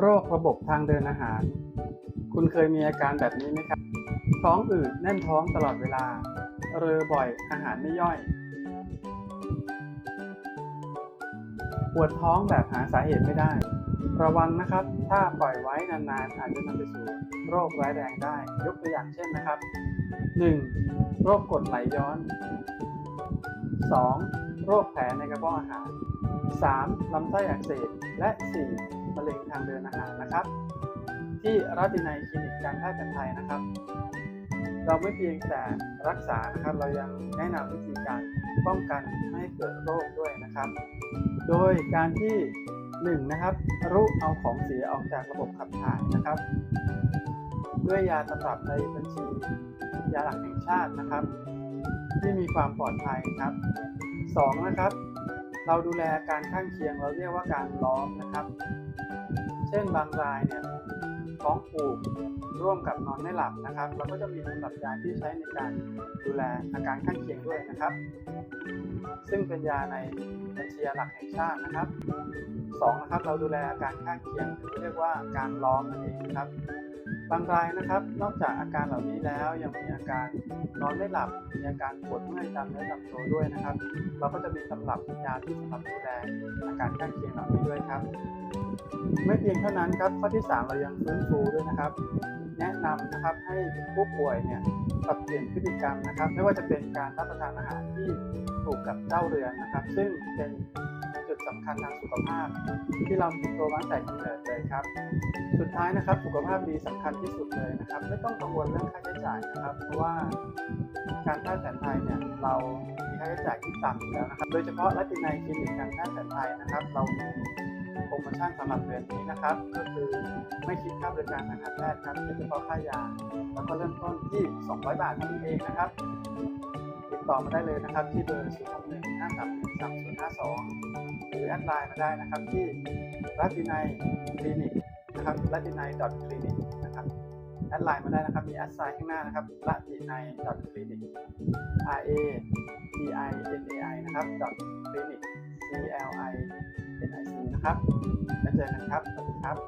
โรคระบบทางเดินอาหาร คุณเคยมีอาการแบบนี้ไหมครับ ท้องอืดแน่นท้องตลอดเวลา เรอบ่อยอาหารไม่ย่อย ปวดท้องแบบหาสาเหตุไม่ได้ ระวังนะครับ ถ้าปล่อยไว้นานๆอาจจะนำไปสู่โรคร้ายแรงได้ ยกตัวอย่างเช่นนะครับ 1. โรคกรดไหลย้อน 2. โรคแผลในกระเพาะอาหาร 3. ลำไส้อักเสบ และ 4. มะเร็งทางเดินอาหารนะครับ ที่รัตินัยคลินิกการแพทย์แผนไทยนะครับ เราไม่เพียงแต่รักษานะครับ เรายังแนะนำวิธีการป้องกันไม่ให้เกิดโรคด้วยนะครับ โดยการที่1นะครับรู้เอาของเสียออกจากระบบขับถ่ายนะครับด้วยยาตำรับในบัญชียาหลักแห่งชาตินะครับ ที่มีความปลอดภัยครับ 2 นะครับ เราดูแลการข้างเคียงเราเรียกว่าการล้อมนะครับ เช่นบางรายเนี่ย ท้องผูกร่วมกับนอนไม่หลับนะครับเราก็จะมีตำรับยาที่ใช้ในการดูแลอาการข้างเคียงด้วยนะครับ ซึ่งเป็นยาในบัญชียาหลักแห่งชาตินะครับสองนะครับเราดูแลอาการข้างเคียงเรียกว่าการล้อมนั่นเองนะครับบางรายนะครับ นอกจากอาการเหล่านี้แล้วยังมีอาการนอนไม่หลับ มีอาการปวดเมื่อยตามเนื้อตามตัวด้วยนะครับ เราก็จะมีตำรับยาที่สำหรับดูแลอาการข้างเคียงเหล่านี้ด้วยครับ ไม่เพียงเท่านั้นครับข้อที่ 3 เรายังฟื้นฟูด้วยนะครับ แนะนำนะครับให้ผู้ป่วยเนี่ยปรับเปลี่ยนพฤติกรรมนะครับ ไม่ว่าจะเป็นการรับประทานอาหารที่ถูกกับเจ้าเรือนนะครับ ซึ่งเป็นจุดสำคัญทางสุขภาพ ที่เราติดตัวมาตั้งแต่กำเนิดเลยครับ สุดท้ายนะครับ สุขภาพดีสำคัญที่สุดเลยนะครับ ไม่ต้องกังวลเรื่องค่าใช้จ่ายนะครับ เพราะว่าการแพทย์แผนไทยเนี่ยเรามีค่าใช้จ่ายที่ต่ำอยู่แล้วนะครับ โดยเฉพาะรัตินัยคลินิกการแพทย์แผนไทยนะครับ เรามี โปรโมชั่นสำหรับเดือนนี้นะครับ ก็คือไม่คิดค่าบริการทางการแพทย์ครับเป็นเฉพาะค่ายา แล้วก็เริ่มต้นที่ 200 บาทเท่านั้นเองนะครับ ติดต่อมาได้เลยนะครับ ที่เบอร์ 0 6 1 5 3 1 3 0 5 2 หรือแอดไลน์มาได้นะครับ ที่รัตินัยคลินิกนะครับรัตินัย .clinic นะครับแอดไลน์มาได้นะครับ มีแอดไซน์ข้างหน้านะครับรัตินัย .clinic R A T I N A I นะครับ .clinic C L I N I C นะครับ แล้วเจอกันครับ สวัสดีครับ